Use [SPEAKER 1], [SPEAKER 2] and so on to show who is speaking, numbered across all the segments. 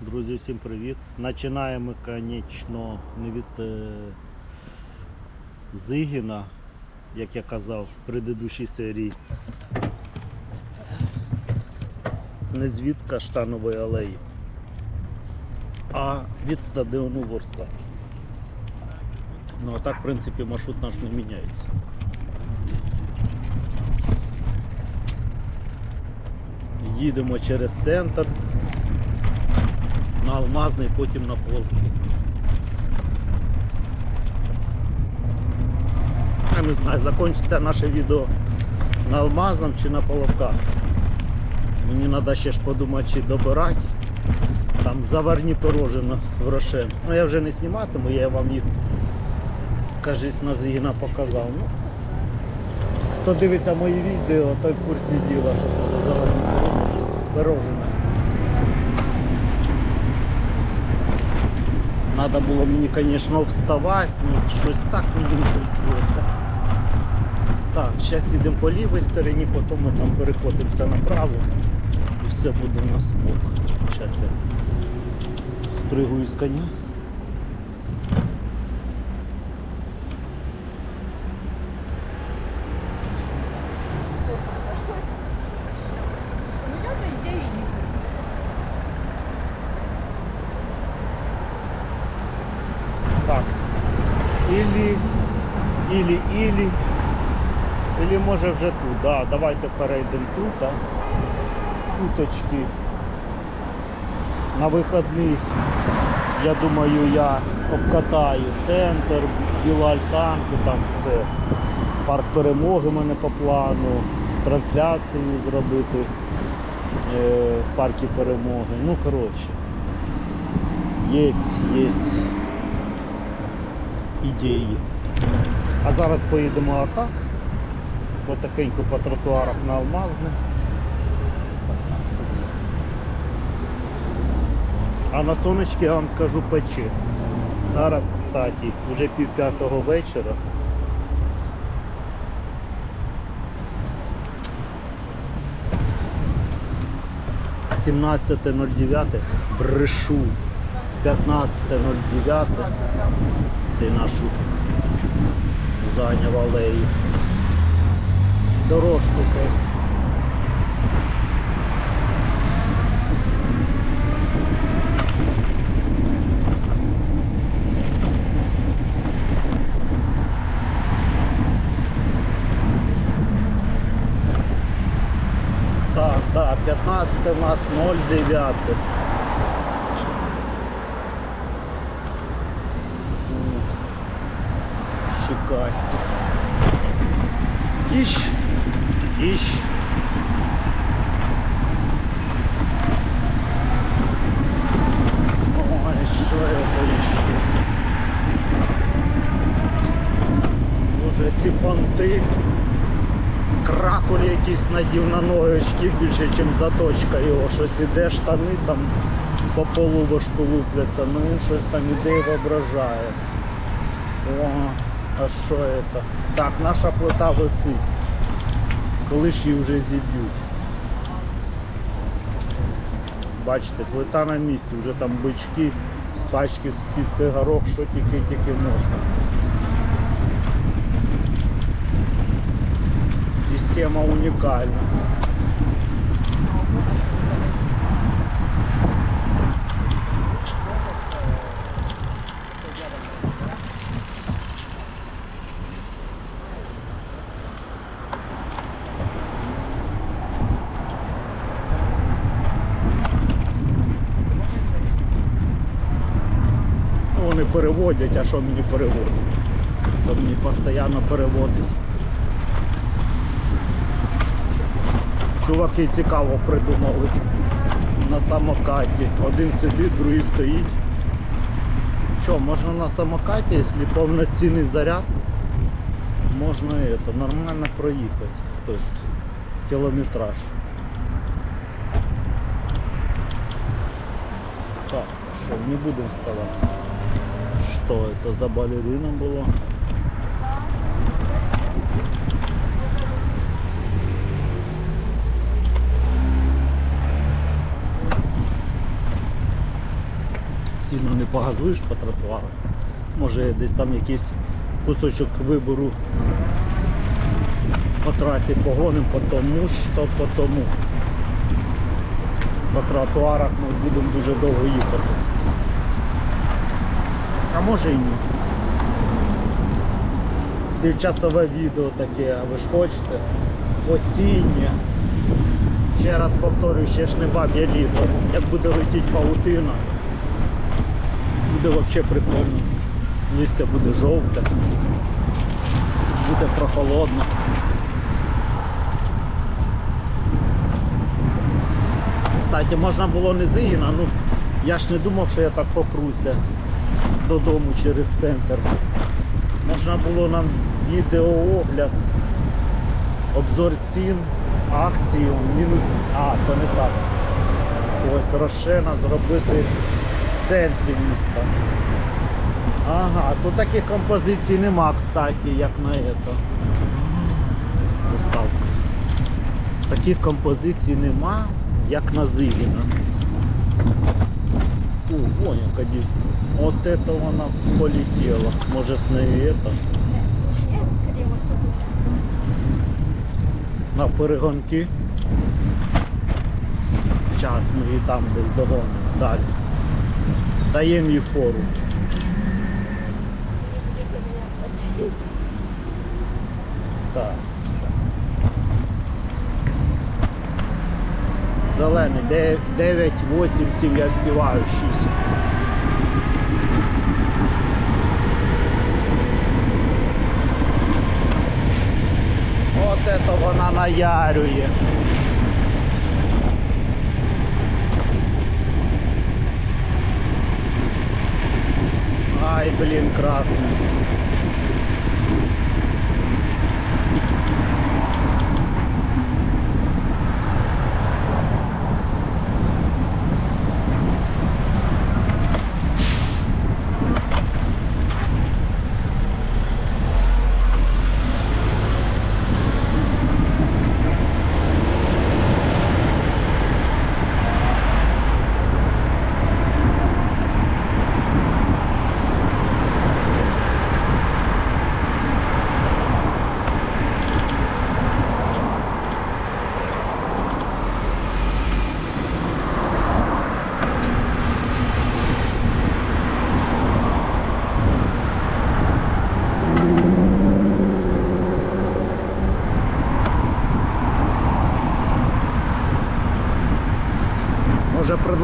[SPEAKER 1] Друзі, всім привіт. Починаємо, звісно, не від е, Зигіна, як я казав в предыдущій серії. Не з від Каштанової алеї, а від стадіону Ворскла. Ну а так, в принципі, маршрут наш не міняється. Їдемо через центр на Алмазний, потім на Полки. Я не знаю, закінчиться наше відео на Алмазному чи на Половках. Мені треба ще ж подумати, чи добирати. Там заварні пирожина в Рошен. Ну я вже не зніматиму, я вам їх кажись на Зігіна показав. Ну, хто дивиться мої відео, той в курсі діла, що це за заварні пирожина- Надо було мені, звісно, вставати, але щось так мені не хотілося. Так, зараз йдемо по лівій стороні, потім ми там перекотимося направо і все буде у нас ок. Зараз я спригую з коня.
[SPEAKER 2] У меня за идею не
[SPEAKER 1] Так. Ілі, ілі, ілі. Ілі може вже тут. Да, давайте перейдемо тут. Куточки. На вихідних, я думаю, я обкатаю центр, білу альтанку, там все. Парк перемоги мене по плану, трансляцію зробити е, в парку перемоги. Ну, коротше. Є, є ідеї. А зараз поїдемо атак. Потихеньку по тротуарах на Алмазне. А на сонечки я вам скажу пече. Зараз, кстати, вже пів п'ятого вечора. Сімнадцяте брешу. 15.09 цей наш зайняв алеї. Дорожку просто. Так, так, 15 у нас 09. Щекастик. Ищ. Ищ. Боже, ці понти. Кракуль якийсь надів на ноги більше, ніж заточка його. Щось іде, штани там по полу важку лупляться, ну щось там іде і воображає. О, а що це? Так, наша плита висить. Коли ж її вже зіб'ють. Бачите, плита на місці, вже там бички, пачки з-під цигарок, що тільки-тільки можна. Система унікальна. Вони переводять, а що мені переводять? То мені постійно переводить. Чуваки цікаво придумали на самокаті. Один сидить, другий стоїть. Що, можна на самокаті, якщо повноцінний заряд, можна это, нормально проїхати. Тобто кілометраж. Так, що, не будемо вставати. Що це за балерина було? Постійно не погазуєш по тротуару. Може десь там якийсь кусочок вибору по трасі погоним, тому що по тому. По тротуарах ми будемо дуже довго їхати. А може і ні. Півчасове відео таке, а ви ж хочете? Осіннє. Ще раз повторюю, ще ж не баб'є літо. Як буде летіти паутина, буде взагалі прикольно. Листя буде жовте, буде прохолодно. Кстати, можна було не Зигіна, ну я ж не думав, що я так попруся додому через центр. Можна було нам відеоогляд, обзор цін, акції, мінус. А, то не так. Ось Рошена зробити центрі міста. Ага, тут таких композицій нема, кстати, як на это. Заставка. Таких композицій нема, як на Зигіна. О, вон яка дів. От это вона полетіла. Може з нею это. На перегонки. Зараз ми її там десь догонимо. Далі. Даємо їй фору. Так. Зелений, 9, 8, 7, я співаю 6. От это вона наярює. Ай, блин, красний.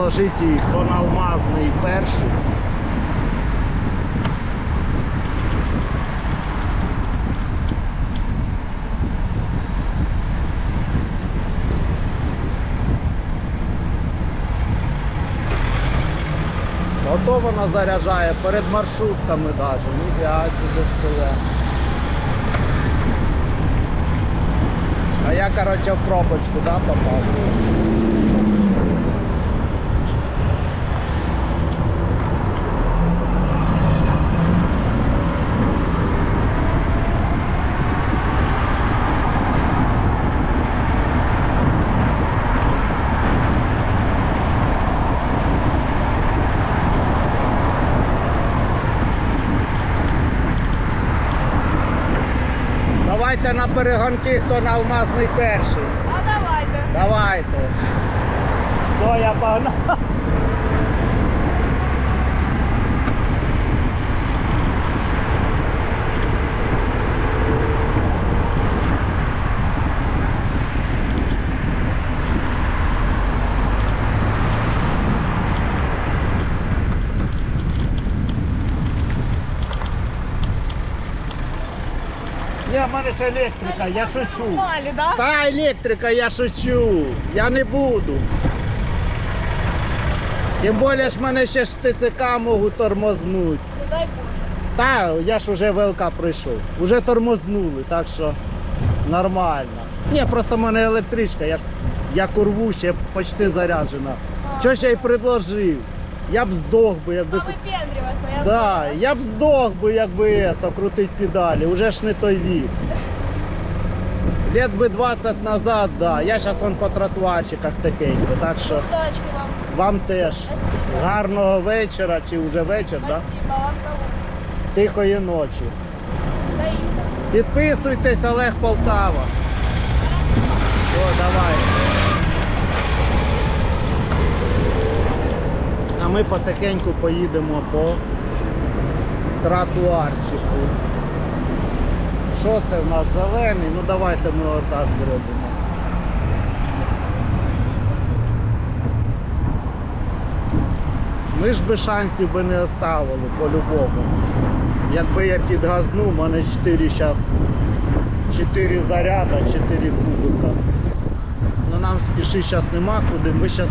[SPEAKER 1] Може предложити їй, хто на алмазний перший. Ото вона заряджає перед маршрутками навіть. Ніфіга собі стоя. А я, короче, в пробочку, да, попав? Давайте на перегонки, хто на алмазний перший.
[SPEAKER 2] А давайте.
[SPEAKER 1] Давайте. Все, я погнав. В мене ж електрика, я шучу.
[SPEAKER 2] Да?
[SPEAKER 1] Та електрика, я шучу. Я не буду. Тим більше ж мене ще ж ТЦК можуть тормознуть.
[SPEAKER 2] Ну дай Боже.
[SPEAKER 1] Та я ж уже ВЛК прийшов. Уже тормознули, так що нормально. Ні, просто в мене електричка, я ж я курву ще почти заряджена. Що я й предложив? Я б здох би, якби.
[SPEAKER 2] Я
[SPEAKER 1] Да,
[SPEAKER 2] знаю.
[SPEAKER 1] я б здох би, якби ето, крутить педалі, уже ж не той вік. Лет би 20 назад, да. Я зараз вон по тротуарчиках тихенько. Так що
[SPEAKER 2] Удачки вам.
[SPEAKER 1] вам теж
[SPEAKER 2] Спасибо.
[SPEAKER 1] гарного вечора чи вже вечір, да?
[SPEAKER 2] Спасибо вам того.
[SPEAKER 1] Тихої ночі. Підписуйтесь, Олег Полтава. О, давай. Ми потихеньку поїдемо по тротуарчику. Що це в нас зелений? Ну давайте ми отак зробимо. Ми ж би шансів би не оставили по-любому. Якби я підгазнув, у мене 4 зараз 4 заряда, 4 кубика. Ну нам спішити зараз нема куди. Ми зараз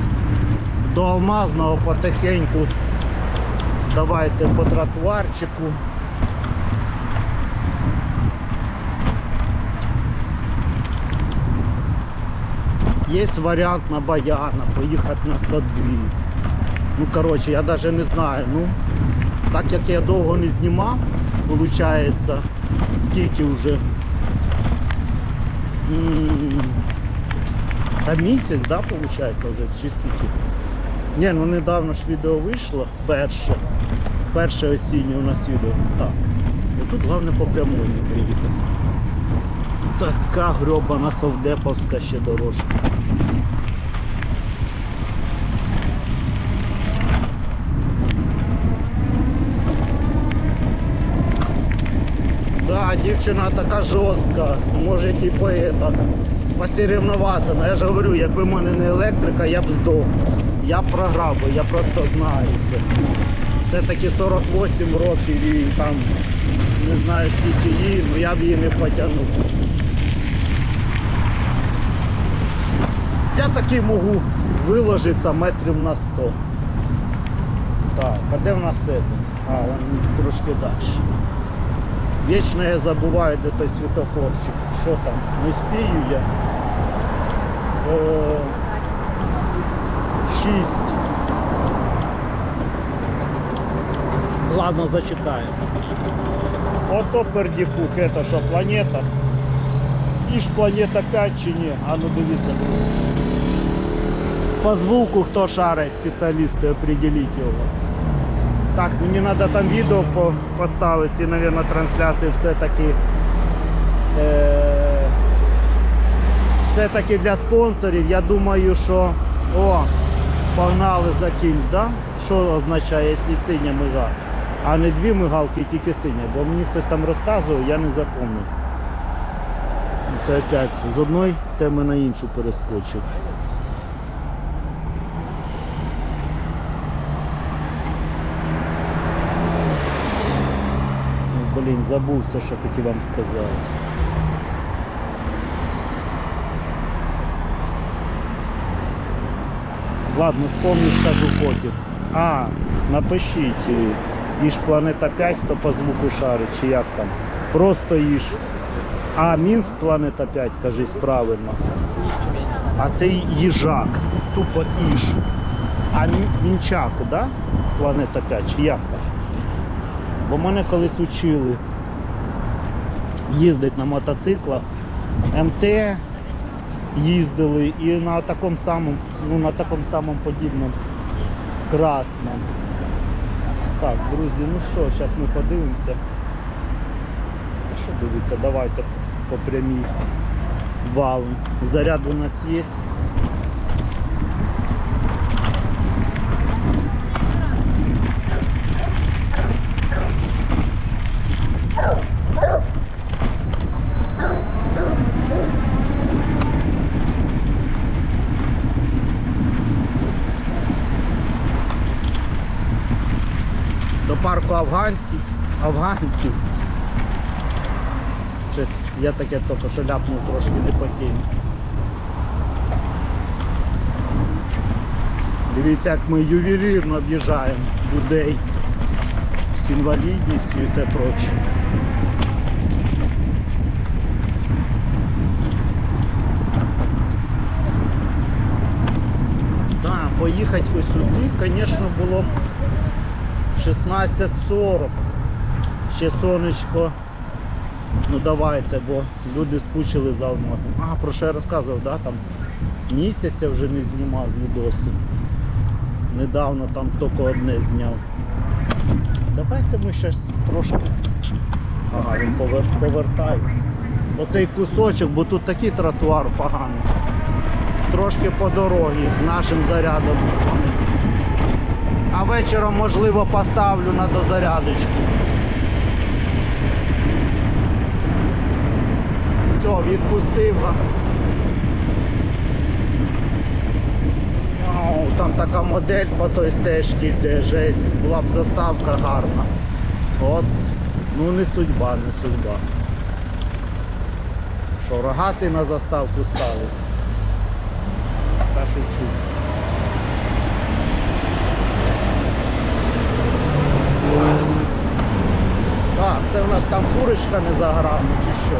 [SPEAKER 1] до Алмазного потихеньку. Давайте по тротуарчику. Є варіант на Баяна, поїхати на сади. Ну коротше, я навіть не знаю. Ну, так як я довго не знімав, виходить, скільки вже. М, Та місяць, да, виходить, вже чи скільки? Ні, ну недавно ж відео вийшло, перше. Перше осіннє у нас відео. Так. І тут головне по прямой не приїхати. Така гробана совдеповська ще дорожка. Да, дівчина така жорстка, може типу это, посоревноватися. Ну я ж говорю, якби в мене не електрика, я б здох. Я програв би, я просто знаю це. Все-таки 48 років і там не знаю скільки їй, ну я б її не потягнув. Я таки можу виложитися метрів на 100. Так, а де в нас це? А, вони трошки далі. Вічно я забуваю, де той світофорчик. Що там? Не спію я. Е. Ладно, зачитаємо. Ото пердікук, це що, планета? І ж планета 5 чи ні? А ну дивіться, друзі. По звуку хто шарить, спеціалісти, определіть його. Так, мені треба там відео по- поставити і, мабуть, трансляції все-таки. Е- все-таки для спонсорів. Я думаю, що о, Погнали за кимсь, да? Що означає, якщо синя мига, а не дві мигалки, тільки синя. Бо мені хтось там розказував, я не запам'ятав. Це опять з одної теми на іншу перескочив. Ну, Блін, забувся, що хотів вам сказати. Ладно, вспомню, скажу потім. А, напишіть. е, Іж Планета 5, хто по звуку шарить, чи як там. Просто Іж. А, Мінськ Планета 5, кажись правильно. А це їжак. Тупо Іж. А Мінчак, да? Планета 5, чи як там? Бо мене колись учили їздити на мотоциклах. МТ їздили і на такому самому, ну на такому самому подібному красному. Так, друзі, ну що, зараз ми подивимося. Що дивиться, давайте по прямій валом. Заряд у нас є. До парку афганських, афганців. Щось я таке тільки що ляпнув трошки не по темі. Дивіться, як ми ювелірно об'їжджаємо людей з інвалідністю і все проче. Да, поїхати ось сюди, звісно, було б 16.40. Ще сонечко Ну давайте, бо люди скучили за алмазом. А, про що я розказував, да? там місяця вже не знімав відоси. Недавно там тільки одне зняв. Давайте ми ще трошки. Ага, він повер... повертає. Оцей кусочок, бо тут такий тротуар поганий. Трошки по дорозі з нашим зарядом. А вечором, можливо, поставлю на дозарядочку. Все, відпустив. Ау, Там така модель по той стежці йде, жесть. Була б заставка гарна. От, ну не судьба, не судьба. Що, рогатий на заставку ставив? Та шучу. Так, це в нас там фурочка не за чи що.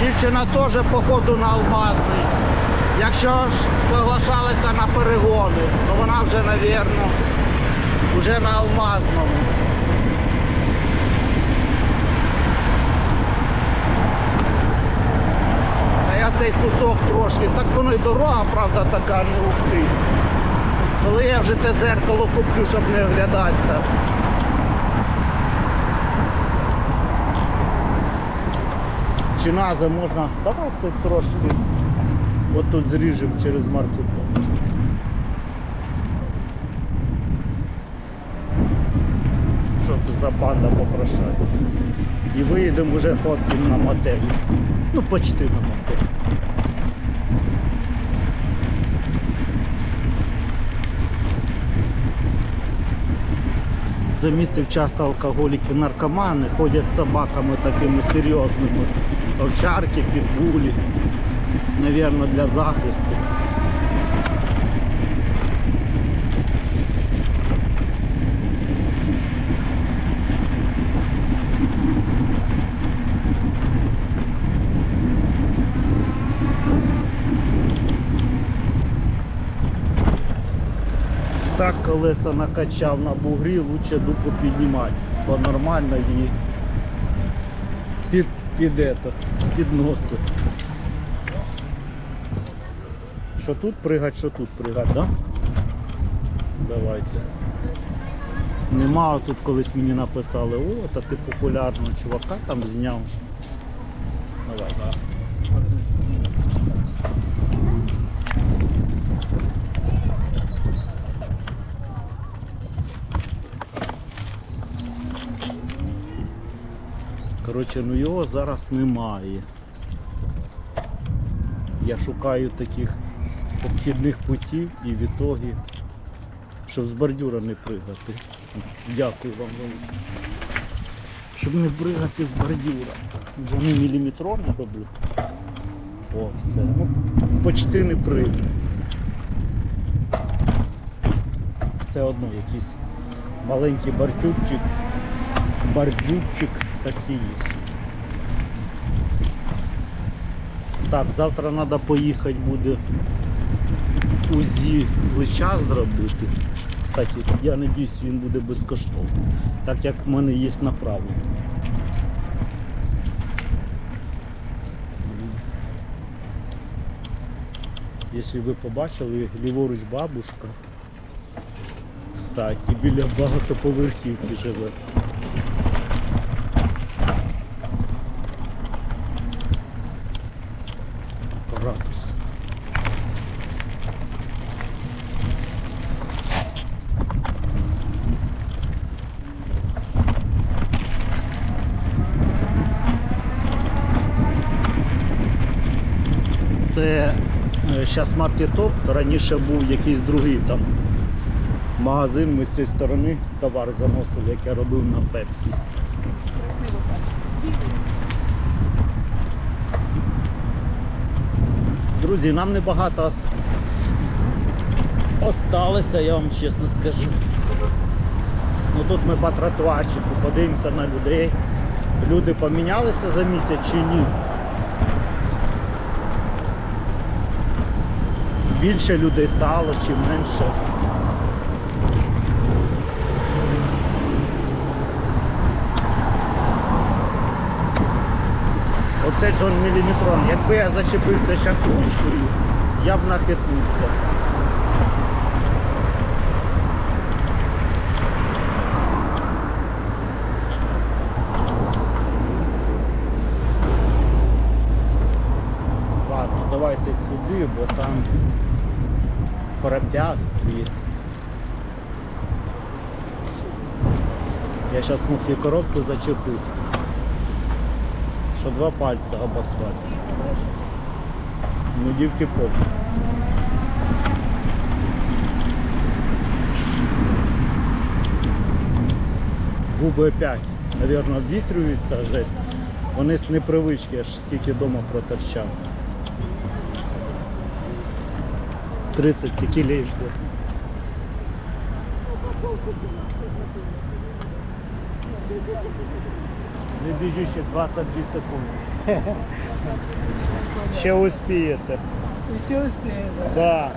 [SPEAKER 1] Дівчина теж походу на алмазний. Якщо ж соглашалися на перегони, то вона вже, навірно, вже на алмазному. А я цей кусок трошки, так воно й дорога, правда, така не ух ти. Коли я вже те зеркало куплю, щоб не оглядатися. Чи нази можна. Давайте трошки. От тут зріжемо через маркетон. Що це за банда попрошає? І виїдемо вже ходимо на мотелі. Ну почти на мотелі. Замітив часто алкоголіки, наркомани ходять з собаками такими серйозними. Овчарки, підбулі. Навірно, для захисту. Так колеса накачав на бугрі, лучше дупу піднімати, бо нормально її під, під, ето, підносить. Що тут пригать, що тут пригать, да? Давайте. Нема тут колись мені написали, о, та ти популярного чувака там зняв. Давай. Коротше, ну його зараз немає. Я шукаю таких обхідних путів і в ітогі, щоб з бордюра не пригати. Дякую вам велике. Щоб не пригати з бордюра. Вони міліметрові роблю. О, все. Ну, почти не пригну. Все одно якийсь маленький бордюрчик, бордюрчик такий є. Так, завтра треба поїхати буде УЗІ плеча зробити. Кстати, я сподіваюся, він буде безкоштовний, так як в мене є направлення. Якщо ви побачили, ліворуч бабушка, кстати, біля багатоповерхівки живе. Градус. Це зараз маркетоп, раніше був якийсь другий там магазин, ми з цієї сторони товар заносили, як я робив на пепсі. Друзі, нам небагато ос- осталося, я вам чесно скажу. Ну тут ми по тротуарчику подивимося на людей. Люди помінялися за місяць чи ні? Більше людей стало чи менше. Оце Джон Міліметрон. Якби я зачепився зараз ручкою, я б нахитнувся. Ладно, давайте сюди, бо там препятствие. Я мог і коробку зачепити. Що два пальця об асфальт. Ну дівки поп. Губи опять, наверное, обвітрюються жесть. Вони з непривички, аж скільки вдома проторчав. 30 секілей жду. Не біжи ще 22 секунди. Ще успієте.
[SPEAKER 2] Еще успеем.
[SPEAKER 1] Да.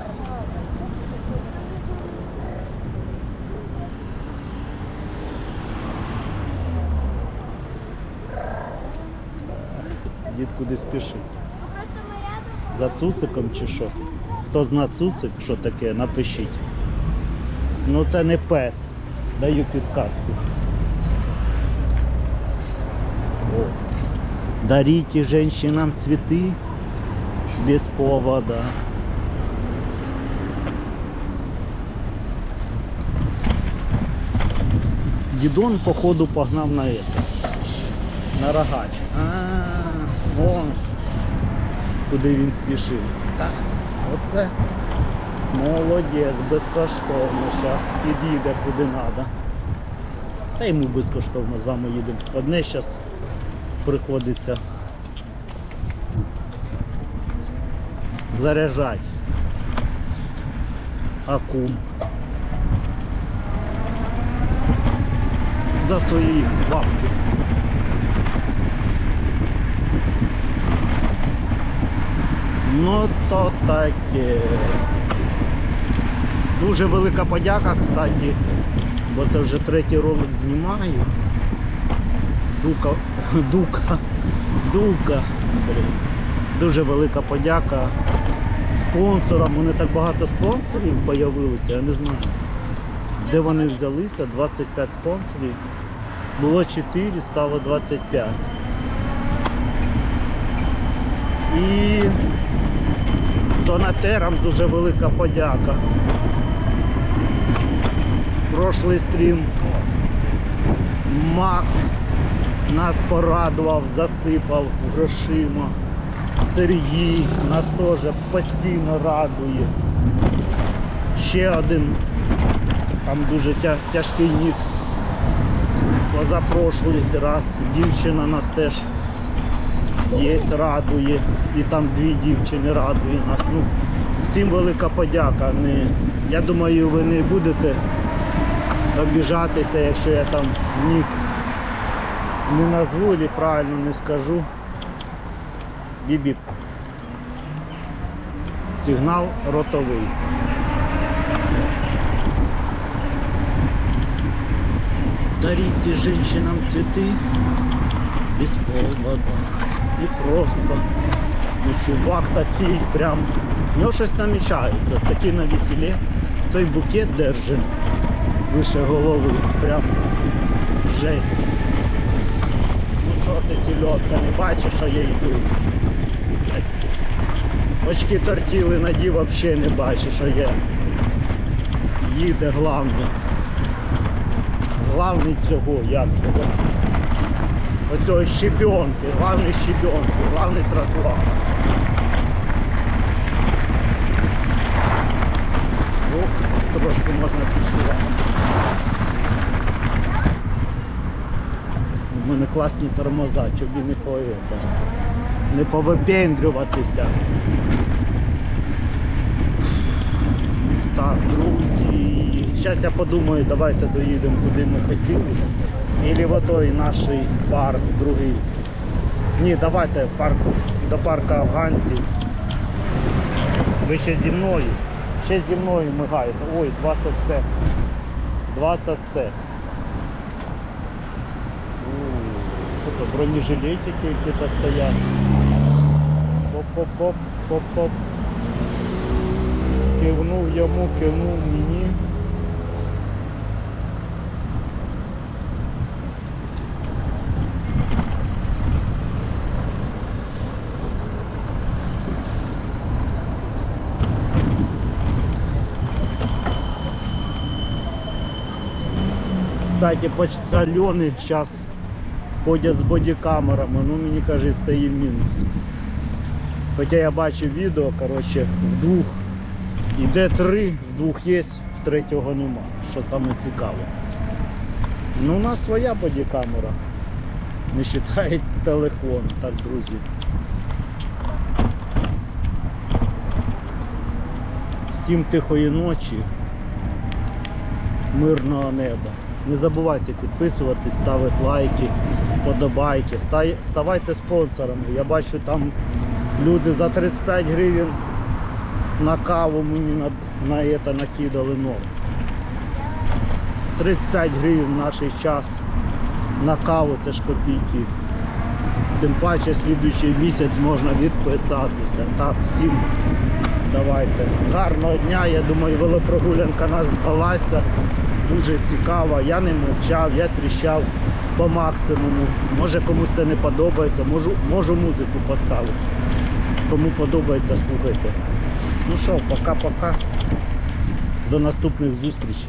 [SPEAKER 1] Дід куди спішить. За цуциком чи що? Хто зна цуцик, що таке, напишіть. Ну це не пес. Даю підказку. О. Дарите женщинам цветы без повода. Дідон, походу, погнав на это. На рогач. А, вон. Куди він спішив. Так, оце молодець, безкоштовно. Зараз під'їде куди треба. Та й ми безкоштовно з вами їдемо. Одне зараз приходиться заряджати акум за свої бабки. Ну то таке. Дуже велика подяка, кстати, бо це вже третій ролик знімаю. Дука, дука, дука. Блін. Дуже велика подяка спонсорам. Вони так багато спонсорів з'явилося, я не знаю. Де вони взялися? 25 спонсорів. Було 4, стало 25. І донатерам дуже велика подяка. Прошлий стрім Макс нас порадував, засипав грошима. Сергій нас теж постійно радує. Ще один там дуже тя- тяжкий нік. Позапрошлий раз дівчина нас теж є, радує. І там дві дівчини радує нас. Ну, всім велика подяка. Не, я думаю, ви не будете обіжатися, якщо я там нік не назву і правильно не скажу. Бібіп. Сигнал ротовий. Дарите женщинам цветы без повода. І просто. Ну, чувак такий прям. У нього щось намічається. Такий на веселі. Той букет держить вище голови. Прям жесть. Ну що ти, сільотка, не бачиш, що я йду? Очки тортіли надів, взагалі не бачиш, що я. Їде главний. Главний цього, як. Оцього щебенки, главний щебенки, главний тротуар. Ох, трошки можна підшивати. У мене класні тормоза, щоб і не по не повипендрюватися. Так, друзі. Зараз я подумаю, давайте доїдемо куди ми хотіли. Ілі в той наш парк, другий. Ні, давайте парк, до парку афганців. Ви ще зі мною. Ще зі мною мигаєте. Ой, 20 сек. 20 сек. Ой, Що то, бронежилетики які-то стоять. Поп-поп-поп, поп-поп. Кивнув йому, кивнув мені. Кстати, почтальони зараз ходять з бодікамерами, ну мені кажуть, це і мінус. Хоча я бачив відео, коротше, в двох іде три, в двох є, в третього нема. Що саме цікаве. Ну, у нас своя бодікамера. Не вважає телефон, так, друзі. Всім тихої ночі, мирного неба. Не забувайте підписуватись, ставити лайки, подобайки, ставайте спонсорами. Я бачу там люди за 35 гривень на каву мені на, на это накидали нову. 35 гривень в наш час на каву це ж копійки. Тим паче слідуючий місяць можна відписатися. Так, всім давайте. Гарного дня, я думаю, велопрогулянка нас вдалася. Дуже цікава. Я не мовчав, я тріщав по максимуму. Може комусь це не подобається, можу, можу музику поставити. Кому подобається, слухайте. Ну що, пока-пока. До наступних зустрічей.